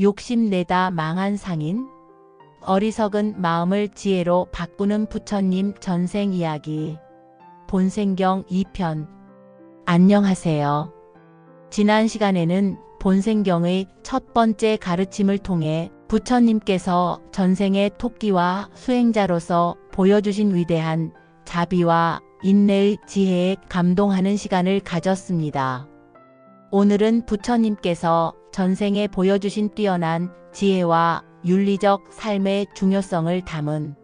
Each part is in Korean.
욕심내다 망한 상인? 어리석은 마음을 지혜로 바꾸는 부처님 전생 이야기. 본생경 2편. 안녕하세요. 지난 시간에는 본생경의 첫 번째 가르침을 통해 부처님께서 전생의 토끼와 수행자로서 보여주신 위대한 자비와 인내의 지혜에 감동하는 시간을 가졌습니다. 오늘은 부처님께서 전생에 보여주신 뛰어난 지혜와 윤리적 삶의 중요성을 담은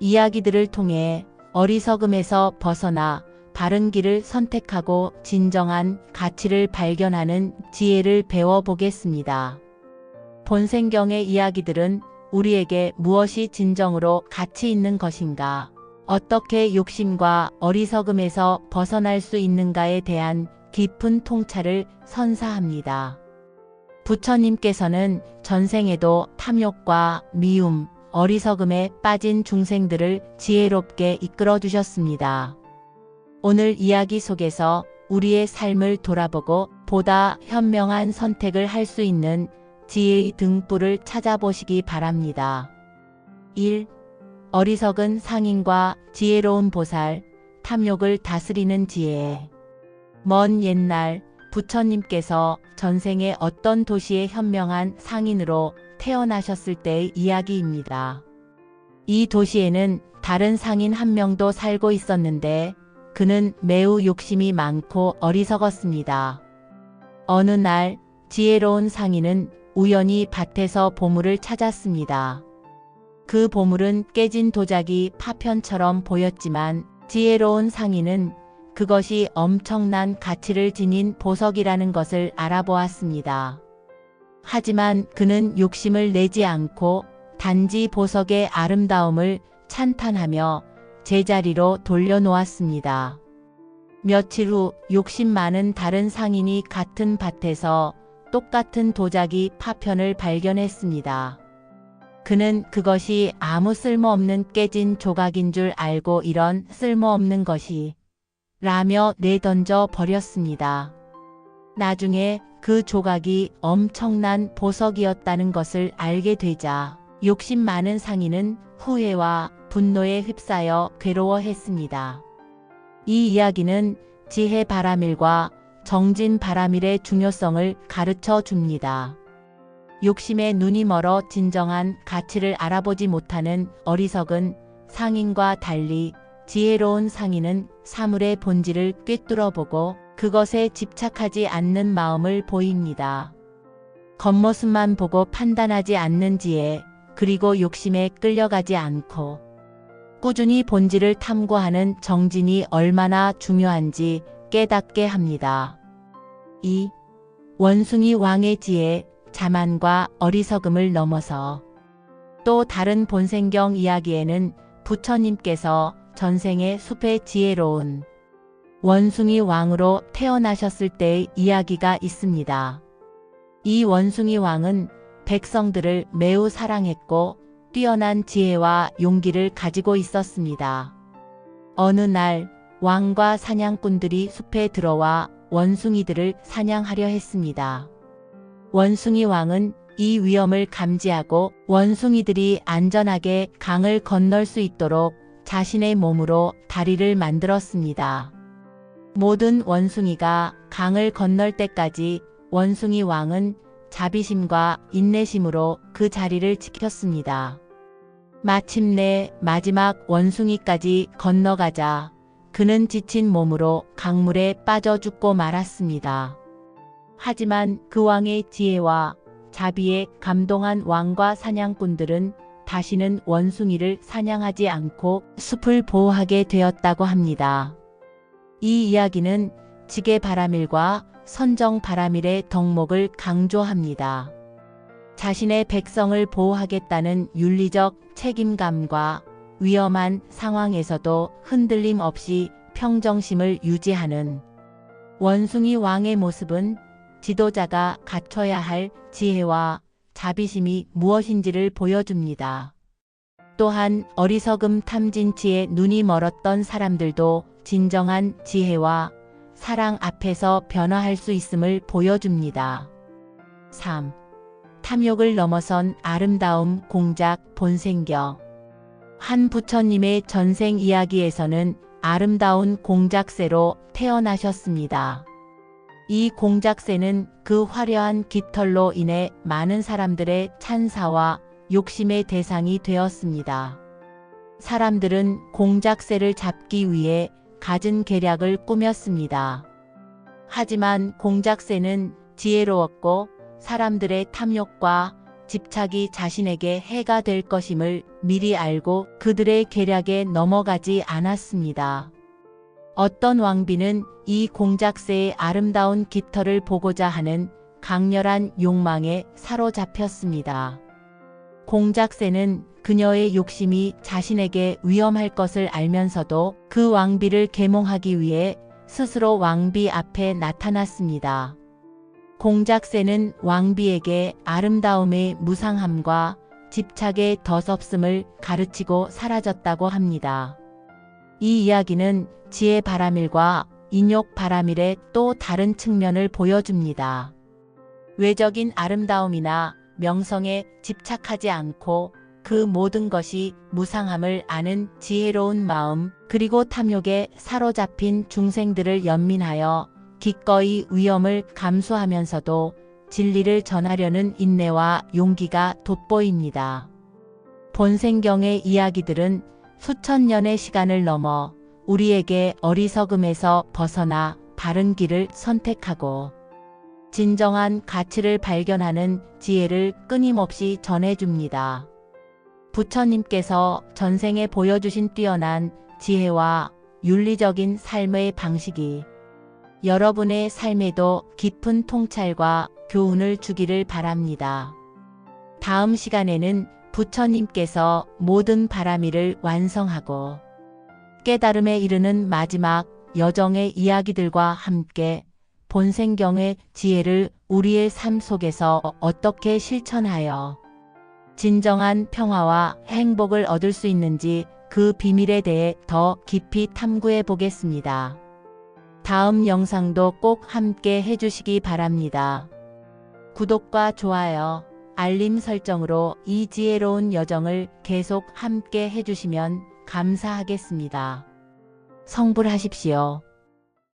이야기들을 통해 어리석음에서 벗어나 바른 길을 선택하고 진정한 가치를 발견하는 지혜를 배워보겠습니다. 본생경의 이야기들은 우리에게 무엇이 진정으로 가치 있는 것인가, 어떻게 욕심과 어리석음에서 벗어날 수 있는가에 대한 깊은 통찰을 선사합니다. 부처님께서는 전생에도 탐욕과 미움, 어리석음에 빠진 중생들을 지혜롭게 이끌어 주셨습니다. 오늘 이야기 속에서 우리의 삶을 돌아보고 보다 현명한 선택을 할 수 있는 지혜의 등불을 찾아보시기 바랍니다. 1. 어리석은 상인과 지혜로운 보살, 탐욕을 다스리는 지혜. 먼 옛날 부처님께서 전생에 어떤 도시의 현명한 상인으로 태어나셨을 때의 이야기입니다. 이 도시에는 다른 상인 한 명도 살고 있었는데 그는 매우 욕심이 많고 어리석었습니다. 어느 날 지혜로운 상인은 우연히 밭에서 보물을 찾았습니다. 그 보물은 깨진 도자기 파편처럼 보였지만 지혜로운 상인은 그것이 엄청난 가치를 지닌 보석이라는 것을 알아보았습니다. 하지만 그는 욕심을 내지 않고 단지 보석의 아름다움을 찬탄하며 제자리로 돌려놓았습니다. 며칠 후 욕심 많은 다른 상인이 같은 밭에서 똑같은 도자기 파편을 발견했습니다. 그는 그것이 아무 쓸모없는 깨진 조각인 줄 알고 이런 쓸모없는 것이 라며 내던져 버렸습니다. 나중에 그 조각이 엄청난 보석이었다는 것을 알게 되자 욕심 많은 상인은 후회와 분노에 휩싸여 괴로워했습니다. 이 이야기는 지혜 바라밀과 정진 바라밀의 중요성을 가르쳐 줍니다. 욕심에 눈이 멀어 진정한 가치를 알아보지 못하는 어리석은 상인과 달리 지혜로운 상인은 사물의 본질을 꿰뚫어 보고 그것에 집착하지 않는 마음을 보입니다. 겉모습만 보고 판단하지 않는 지혜, 그리고 욕심에 끌려가지 않고 꾸준히 본질을 탐구하는 정진이 얼마나 중요한지 깨닫게 합니다. 2. 원숭이 왕의 지혜, 자만과 어리석음을 넘어서 또 다른 본생경 이야기에는 부처님께서 전생의 숲의 지혜로운 원숭이 왕으로 태어나셨을 때의 이야기가 있습니다. 이 원숭이 왕은 백성들을 매우 사랑했고 뛰어난 지혜와 용기를 가지고 있었습니다. 어느 날 왕과 사냥꾼들이 숲에 들어와 원숭이들을 사냥하려 했습니다. 원숭이 왕은 이 위험을 감지하고 원숭이들이 안전하게 강을 건널 수 있도록 자신의 몸으로 다리를 만들었습니다. 모든 원숭이가 강을 건널 때까지 원숭이 왕은 자비심과 인내심으로 그 자리를 지켰습니다. 마침내 마지막 원숭이까지 건너가자 그는 지친 몸으로 강물에 빠져 죽고 말았습니다. 하지만 그 왕의 지혜와 자비에 감동한 왕과 사냥꾼들은 다시는 원숭이를 사냥하지 않고 숲을 보호하게 되었다고 합니다. 이 이야기는 지게 바라밀과 선정 바라밀의 덕목을 강조합니다. 자신의 백성을 보호하겠다는 윤리적 책임감과 위험한 상황에서도 흔들림 없이 평정심을 유지하는 원숭이 왕의 모습은 지도자가 갖춰야 할 지혜와 자비심이 무엇인지를 보여줍니다. 또한 어리석음 탐진치에 눈이 멀었던 사람들도 진정한 지혜와 사랑 앞에서 변화할 수 있음을 보여줍니다. 3. 탐욕을 넘어선 아름다움 공작 본생겨. 한 부처님의 전생 이야기에서는 아름다운 공작새로 태어나셨습니다. 이 공작새는 그 화려한 깃털로 인해 많은 사람들의 찬사와 욕심의 대상이 되었습니다. 사람들은 공작새를 잡기 위해 갖은 계략을 꾸몄습니다. 하지만 공작새는 지혜로웠고 사람들의 탐욕과 집착이 자신에게 해가 될 것임을 미리 알고 그들의 계략에 넘어가지 않았습니다. 어떤 왕비는 이 공작새의 아름다운 깃털을 보고자 하는 강렬한 욕망에 사로잡혔습니다. 공작새는 그녀의 욕심이 자신에게 위험할 것을 알면서도 그 왕비를 계몽하기 위해 스스로 왕비 앞에 나타났습니다. 공작새는 왕비에게 아름다움의 무상함과 집착의 덧없음을 가르치고 사라졌다고 합니다. 이 이야기는 지혜 바라밀과 인욕 바라밀의 또 다른 측면을 보여줍니다. 외적인 아름다움이나 명성에 집착하지 않고 그 모든 것이 무상함을 아는 지혜로운 마음, 그리고 탐욕에 사로잡힌 중생들을 연민하여 기꺼이 위험을 감수하면서도 진리를 전하려는 인내와 용기가 돋보입니다. 본생경의 이야기들은 수천 년의 시간을 넘어 우리에게 어리석음에서 벗어나 바른 길을 선택하고 진정한 가치를 발견하는 지혜를 끊임없이 전해줍니다. 부처님께서 전생에 보여주신 뛰어난 지혜와 윤리적인 삶의 방식이 여러분의 삶에도 깊은 통찰과 교훈을 주기를 바랍니다. 다음 시간에는 부처님께서 모든 바라미를 완성하고 깨달음에 이르는 마지막 여정의 이야기들과 함께 본생경의 지혜를 우리의 삶 속에서 어떻게 실천하여 진정한 평화와 행복을 얻을 수 있는지 그 비밀에 대해 더 깊이 탐구해 보겠습니다. 다음 영상도 꼭 함께 해주시기 바랍니다. 구독과 좋아요, 알림 설정으로 이 지혜로운 여정을 계속 함께 해주시면 감사하겠습니다. 성불하십시오.